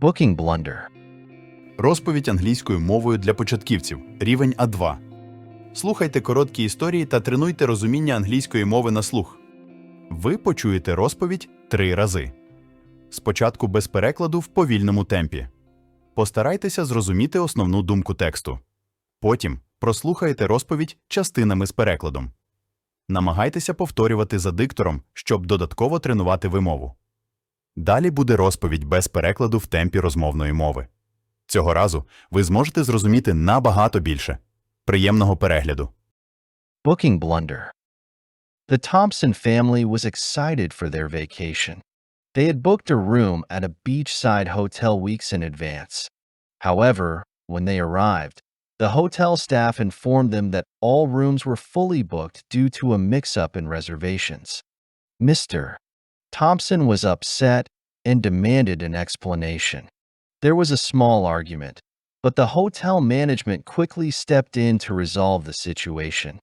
Booking blunder. Розповідь англійською мовою для початківців. Рівень А2. Слухайте короткі історії та тренуйте розуміння англійської мови на слух. Ви почуєте розповідь три рази. Спочатку без перекладу в повільному темпі. Постарайтеся зрозуміти основну думку тексту. Потім прослухайте розповідь частинами з перекладом. Намагайтеся повторювати за диктором, щоб додатково тренувати вимову. Далі буде розповідь без перекладу в темпі розмовної мови. Цього разу ви зможете зрозуміти набагато більше. Приємного перегляду! Booking blunder. The Thompson family was excited for their vacation. They had booked a room at a beachside hotel weeks in advance. However, when they arrived, the hotel staff informed them that all rooms were fully booked due to a mix up in reservations. Mr. Thompson was upset and demanded an explanation. There was a small argument, but the hotel management quickly stepped in to resolve the situation.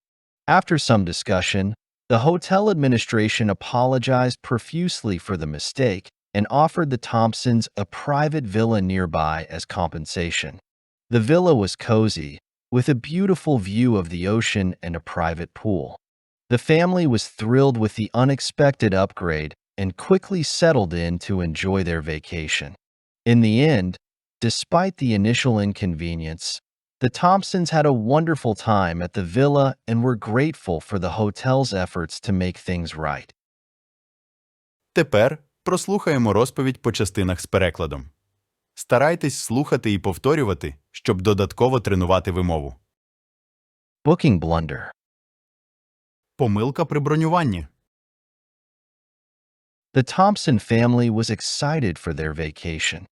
After some discussion, the hotel administration apologized profusely for the mistake and offered the Thompsons a private villa nearby as compensation. The villa was cozy, with a beautiful view of the ocean and a private pool. The family was thrilled with the unexpected upgrade and quickly settled in to enjoy their vacation. In the end, despite the initial inconvenience, the Thompsons had a wonderful time at the villa and were grateful for the hotel's efforts to make things right. Тепер прослухаємо розповідь по частинах з перекладом. Старайтесь слухати і повторювати, щоб додатково тренувати вимову. Booking blunder. Помилка при бронюванні. The Thompson family was excited for their vacation.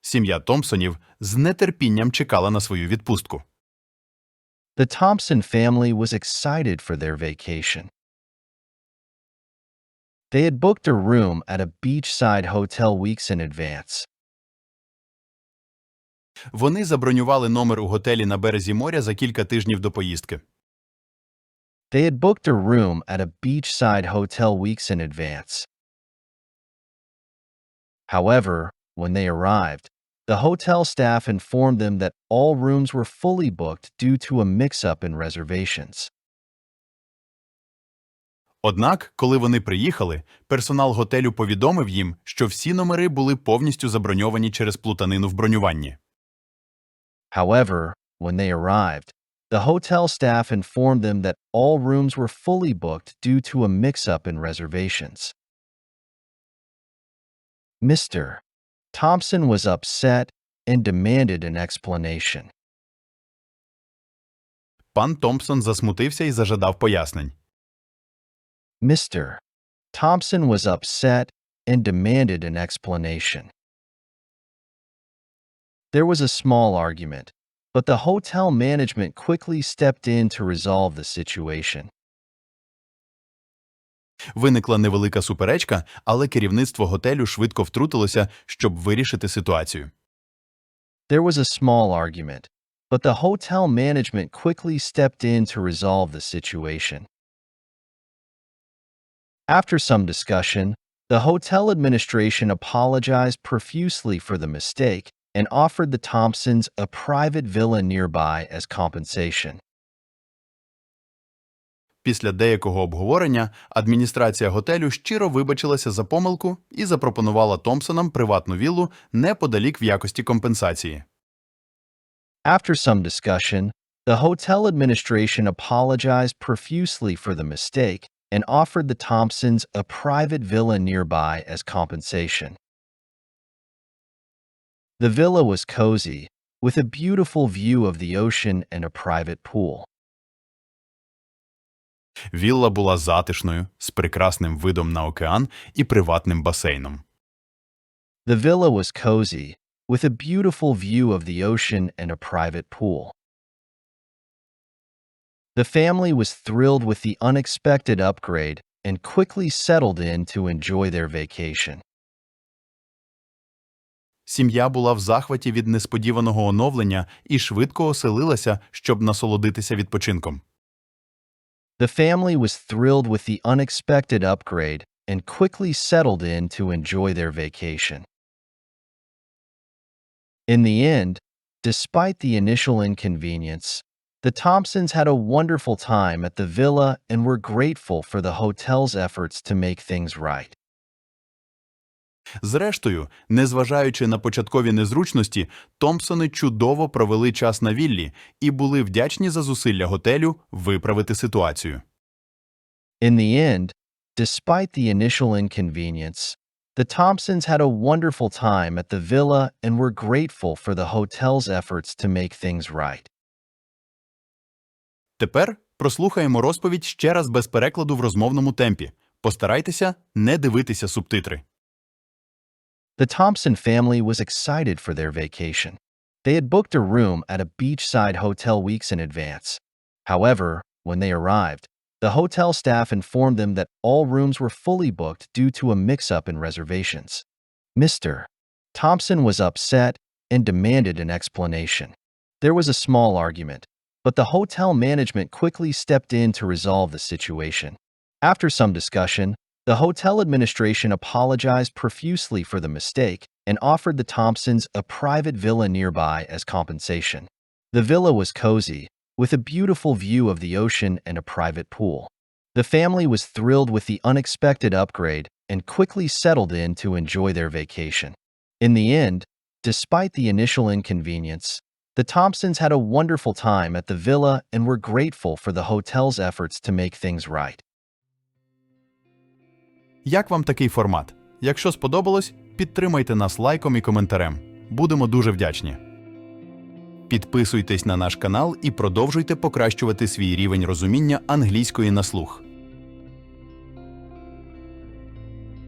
Сім'я Томпсонів з нетерпінням чекала на свою відпустку. The Thompson family was excited for their vacation. They had booked a room at a beachside hotel weeks in advance. Вони забронювали номер у готелі на березі моря за кілька тижнів до поїздки. They had booked a room at a beachside hotel weeks in advance. However, when they arrived, the hotel staff informed them that all rooms were fully booked due to a mix up in reservations. Однак, коли вони приїхали, персонал готелю повідомив їм, що всі номери були повністю заброньовані через плутанину в бронюванні. However, when they arrived, the hotel staff informed them that all rooms were fully booked due to a mix up in reservations. Mr. Thompson was upset and demanded an explanation. Пан Томпсон засмутився і зажадав пояснень. Mr. Thompson was upset and demanded an explanation. There was a small argument, but the hotel management quickly stepped in to resolve the situation. Виникла невелика суперечка, але керівництво готелю швидко втрутилося, щоб вирішити ситуацію. There was a small argument, but the hotel management quickly stepped in to resolve the situation. After some discussion, the hotel administration apologized profusely for the mistake and offered the Thompsons a private villa nearby as compensation. Після деякого обговорення адміністрація готелю щиро вибачилася за помилку і запропонувала Томпсонам приватну віллу неподалік в якості компенсації. After some discussion, the hotel administration apologized profusely for the mistake and offered the Thompsons a private villa nearby as compensation. The villa was cozy, with a beautiful view of the ocean and a private pool. Вілла була затишною, з прекрасним видом на океан і приватним басейном. The villa was cozy, with a beautiful view of the ocean and a private pool. The family was thrilled with the unexpected upgrade and quickly settled in to enjoy their vacation. Сім'я була в захваті від несподіваного оновлення і швидко оселилася, щоб насолодитися відпочинком. The family was thrilled with the unexpected upgrade and quickly settled in to enjoy their vacation. In the end, despite the initial inconvenience, the Thompsons had a wonderful time at the villa and were grateful for the hotel's efforts to make things right. Зрештою, незважаючи на початкові незручності, Томпсони чудово провели час на віллі і були вдячні за зусилля готелю виправити ситуацію. In the end, despite the initial inconvenience, the Thompsons had a wonderful time at the villa and were grateful for the hotel's efforts to make things right. Тепер прослухаємо розповідь ще раз без перекладу в розмовному темпі. Постарайтеся не дивитися субтитри. The Thompson family was excited for their vacation. They had booked a room at a beachside hotel weeks in advance. However, when they arrived, the hotel staff informed them that all rooms were fully booked due to a mix up in reservations. Mr. Thompson was upset and demanded an explanation. There was a small argument, but the hotel management quickly stepped in to resolve the situation. After some discussion, the hotel administration apologized profusely for the mistake and offered the Thompsons a private villa nearby as compensation. The villa was cozy, with a beautiful view of the ocean and a private pool. The family was thrilled with the unexpected upgrade and quickly settled in to enjoy their vacation. In the end, despite the initial inconvenience, the Thompsons had a wonderful time at the villa and were grateful for the hotel's efforts to make things right. Як вам такий формат? Якщо сподобалось, підтримайте нас лайком і коментарем. Будемо дуже вдячні. Підписуйтесь на наш канал і продовжуйте покращувати свій рівень розуміння англійської на слух.